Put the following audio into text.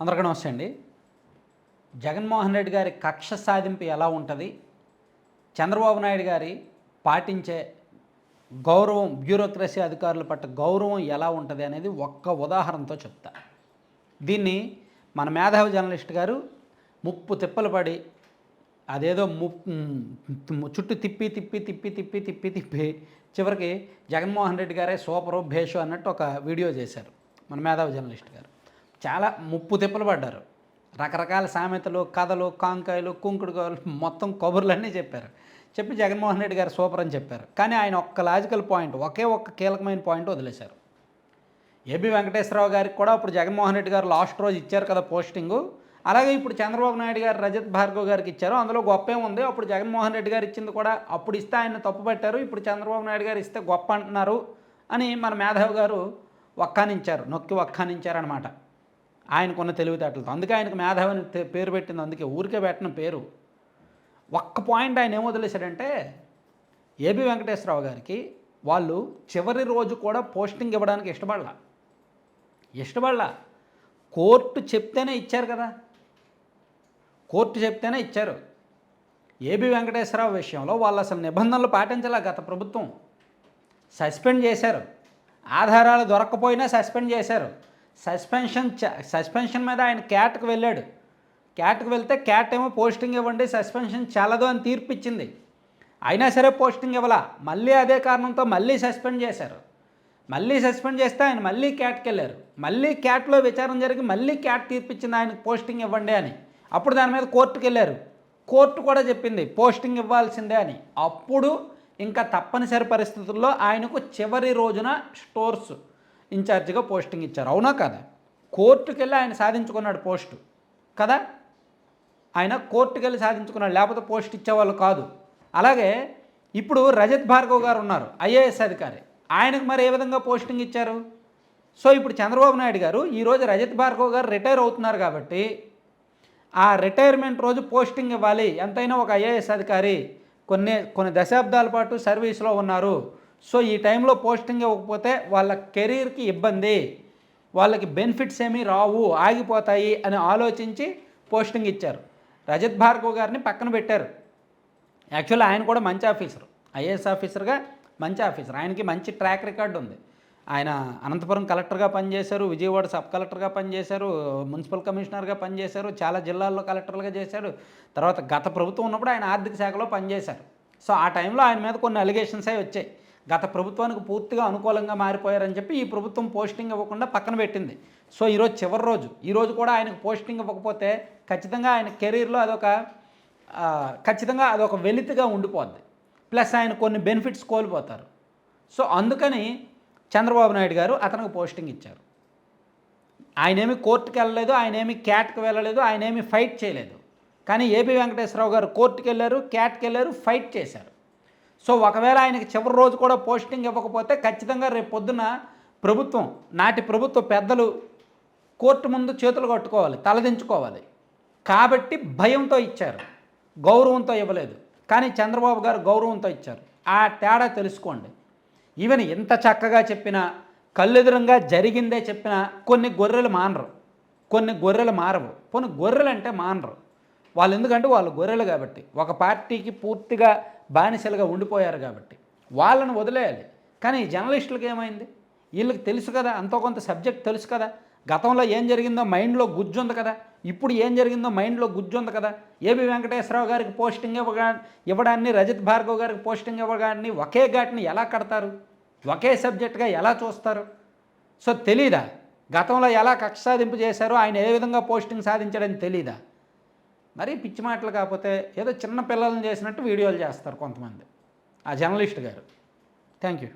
అందరికీ నమస్తే అండి. జగన్మోహన్ రెడ్డి గారి కక్ష సాధింపు ఎలా ఉంటుంది? చంద్రబాబు నాయుడు గారి పాటించే గౌరవం బ్యూరోక్రసీ అధికారుల పట్ల గౌరవం ఎలా ఉంటుంది అనేది ఒక్క ఉదాహరణతో చెప్తా. దీన్ని మన మేధావి జర్నలిస్ట్ గారు ముప్పు తిప్పలు పడి అదేదో ము చుట్టూ తిప్పి తిప్పి తిప్పి తిప్పి తిప్పి తిప్పి చివరికి జగన్మోహన్ రెడ్డి గారే సూపరు భేషు అన్నట్టు ఒక వీడియో చేశారు మన మేధావి జర్నలిస్ట్ గారు. చాలా ముప్పు తిప్పలు పడ్డారు. రకరకాల సామెతలు కథలు కాంకాయలు కుంకుడుకాయలు మొత్తం కబుర్లన్నీ చెప్పారు. చెప్పి జగన్మోహన్ రెడ్డి గారు సూపర్ అని చెప్పారు. కానీ ఆయన ఒక్క లాజికల్ పాయింట్ ఒకే ఒక్క కీలకమైన పాయింట్ వదిలేశారు. ఏబి వెంకటేశ్వరరావు గారికి కూడా అప్పుడు జగన్మోహన్ రెడ్డి గారు లాస్ట్ రోజు ఇచ్చారు కదా పోస్టింగు అలాగే ఇప్పుడు చంద్రబాబు నాయుడు గారు రజత్ భార్గవ్ గారికి ఇచ్చారు. అందులో గొప్పే ఉంది? అప్పుడు జగన్మోహన్ రెడ్డి గారు ఇచ్చింది కూడా అప్పుడు ఇస్తే ఆయన తప్పు పెట్టారు. ఇప్పుడు చంద్రబాబు నాయుడు గారు ఇస్తే గొప్ప అంటున్నారు అని మన మేధావ్ గారు వక్కానించారు నొక్కి వక్కానించారనమాట ఆయనకున్న తెలివితేటలతో. అందుకే ఆయనకు మేధావి అని పేరు పెట్టింది. అందుకే ఊరికే పెట్టిన పేరు. ఒక్క పాయింట్ ఆయన ఏమో వదిలేశాడంటే ఏబి వెంకటేశ్వరరావు గారికి వాళ్ళు చివరి రోజు కూడా పోస్టింగ్ ఇవ్వడానికి ఇష్టపడలా. ఇష్టపడలా. కోర్టు చెప్తేనే ఇచ్చారు కదా. కోర్టు చెప్తేనే ఇచ్చారు. ఏబి వెంకటేశ్వరరావు విషయంలో వాళ్ళు అసలు నిబంధనలు పాటించాల గత ప్రభుత్వం. సస్పెండ్ చేశారు. ఆధారాలు దొరకకపోయినా సస్పెండ్ చేశారు. సస్పెన్షన్ చ- సస్పెన్షన్ మీద ఆయన క్యాట్కి వెళ్ళాడు. క్యాట్కి వెళ్తే క్యాట్ ఏమో పోస్టింగ్ ఇవ్వండి సస్పెన్షన్ చాలదు అని తీర్పు ఇచ్చింది అయినా సరే పోస్టింగ్ ఇవ్వాల. మళ్ళీ అదే కారణంతో మళ్ళీ సస్పెండ్ చేశారు. మళ్ళీ సస్పెండ్ చేస్తే ఆయన మళ్ళీ క్యాట్కి వెళ్ళారు. మళ్ళీ క్యాట్లో విచారం జరిగి మళ్ళీ క్యాట్ తీర్పిచ్చింది ఆయనకు పోస్టింగ్ ఇవ్వండి అని. అప్పుడు దాని మీద కోర్టుకి వెళ్ళారు. కోర్టు కూడా చెప్పింది పోస్టింగ్ ఇవ్వాల్సిందే అని. అప్పుడు ఇంకా తప్పనిసరి పరిస్థితుల్లో ఆయనకు చివరి రోజున స్టోర్స్ ఇన్ఛార్జిగా పోస్టింగ్ ఇచ్చారు. అవునా కదా? కోర్టుకెళ్ళి ఆయన సాధించుకున్నాడు పోస్టు. కదా? ఆయన కోర్టుకెళ్ళి సాధించుకున్నాడు లేకపోతే పోస్ట్ ఇచ్చేవాళ్ళు కాదు. అలాగే ఇప్పుడు రజత్ భార్గవ్ గారు ఉన్నారు ఐఏఎస్ అధికారి. ఆయనకు మరి ఏ విధంగా పోస్టింగ్ ఇచ్చారు? సో ఇప్పుడు చంద్రబాబు నాయుడు గారు ఈరోజు రజత్ భార్గవ్ గారు రిటైర్ అవుతున్నారు కాబట్టి ఆ రిటైర్మెంట్ రోజు పోస్టింగ్ ఇవ్వాలి. ఎంతైనా ఒక ఐఏఎస్ అధికారి కొన్ని కొన్ని దశాబ్దాల పాటు సర్వీస్లో ఉన్నారు. సో ఈ టైంలో పోస్టింగ్ ఇవ్వకపోతే వాళ్ళ కెరీర్కి ఇబ్బంది. వాళ్ళకి బెనిఫిట్స్ ఏమీ రావు ఆగిపోతాయి అని ఆలోచించి పోస్టింగ్ ఇచ్చారు. రజత్ భార్గవ్ గారిని పక్కన పెట్టారు. యాక్చువల్ ఆయన కూడా మంచి ఆఫీసర్. ఐఏఎస్ ఆఫీసర్గా మంచి ఆఫీసర్. ఆయనకి మంచి ట్రాక్ రికార్డు ఉంది. ఆయన అనంతపురం కలెక్టర్గా పనిచేశారు విజయవాడ సబ్ కలెక్టర్గా పనిచేశారు మున్సిపల్ కమిషనర్గా పనిచేశారు చాలా జిల్లాల్లో కలెక్టర్లుగా చేశారు. తర్వాత గత ప్రభుత్వం ఉన్నప్పుడు ఆయన ఆర్థిక శాఖలో పనిచేశారు. సో ఆ టైంలో ఆయన మీద కొన్ని అలిగేషన్స్ అవి వచ్చాయి. గత ప్రభుత్వానికి పూర్తిగా అనుకూలంగా మారిపోయారని చెప్పి ఈ ప్రభుత్వం పోస్టింగ్ ఇవ్వకుండా పక్కన పెట్టింది. సో ఈరోజు చివరి రోజు. ఈరోజు కూడా ఆయనకు పోస్టింగ్ ఇవ్వకపోతే ఖచ్చితంగా ఆయన కెరీర్లో అదొక ఖచ్చితంగా అదొక వెలితిగా ఉండిపోద్ది. ప్లస్ ఆయన కొన్ని బెనిఫిట్స్ కోల్పోతారు. సో అందుకని చంద్రబాబు నాయుడు గారు అతనికి పోస్టింగ్ ఇచ్చారు. ఆయనేమి కోర్టుకి వెళ్ళలేదు ఆయనేమి క్యాట్కి వెళ్ళలేదు ఆయనేమి ఫైట్ చేయలేదు. కానీ ఏపీ వెంకటేశ్వరరావు గారు కోర్టుకి వెళ్ళారు క్యాట్కి వెళ్ళారు ఫైట్ చేశారు. సో ఒకవేళ ఆయనకి చివరి రోజు కూడా పోస్టింగ్ ఇవ్వకపోతే ఖచ్చితంగా రేపు పొద్దున ప్రభుత్వం నాటి ప్రభుత్వ పెద్దలు కోర్టు ముందు చేతులు కట్టుకోవాలి తలదించుకోవాలి. కాబట్టి భయంతో ఇచ్చారు. గౌరవంతో ఇవ్వలేదు. కానీ చంద్రబాబు గారు గౌరవంతో ఇచ్చారు. ఆ తేడా తెలుసుకోండి. ఈవెన్ ఎంత చక్కగా చెప్పినా కళ్ళెదురంగా జరిగిందే చెప్పినా కొన్ని గొర్రెలు మానరు. కొన్ని గొర్రెలు మారవు. కొన్ని గొర్రెలు అంటే మానరు. వాళ్ళు ఎందుకంటే వాళ్ళు గొర్రెలు కాబట్టి. ఒక పార్టీకి పూర్తిగా బానిసలుగా ఉండిపోయారు కాబట్టి వాళ్ళని వదిలేయాలి. కానీ జర్నలిస్టులకు ఏమైంది? వీళ్ళకి తెలుసు కదా అంతో కొంత సబ్జెక్ట్ తెలుసు కదా. గతంలో ఏం జరిగిందో మైండ్లో గుజ్జు ఉంది కదా. ఇప్పుడు ఏం జరిగిందో మైండ్లో గుజ్జు ఉంది కదా. ఏబి వెంకటేశ్వరరావు గారికి పోస్టింగ్ ఇవ్వగా ఇవ్వడాన్ని రజత్ భార్గవ్ గారికి పోస్టింగ్ ఇవ్వడాన్ని ఒకే ఘాట్ని ఎలా కడతారు? ఒకే సబ్జెక్ట్గా ఎలా చూస్తారు? సో తెలీదా? గతంలో ఎలా కక్ష సాధింపు చేశారో ఆయన ఏ విధంగా పోస్టింగ్ సాధించాడని తెలీదా? మరీ పిచ్చి మాటలు కాకపోతే ఏదో చిన్న పిల్లలను చేసినట్టు వీడియోలు చేస్తారు కొంతమంది. ఆ జర్నలిస్ట్ గారు. Thank you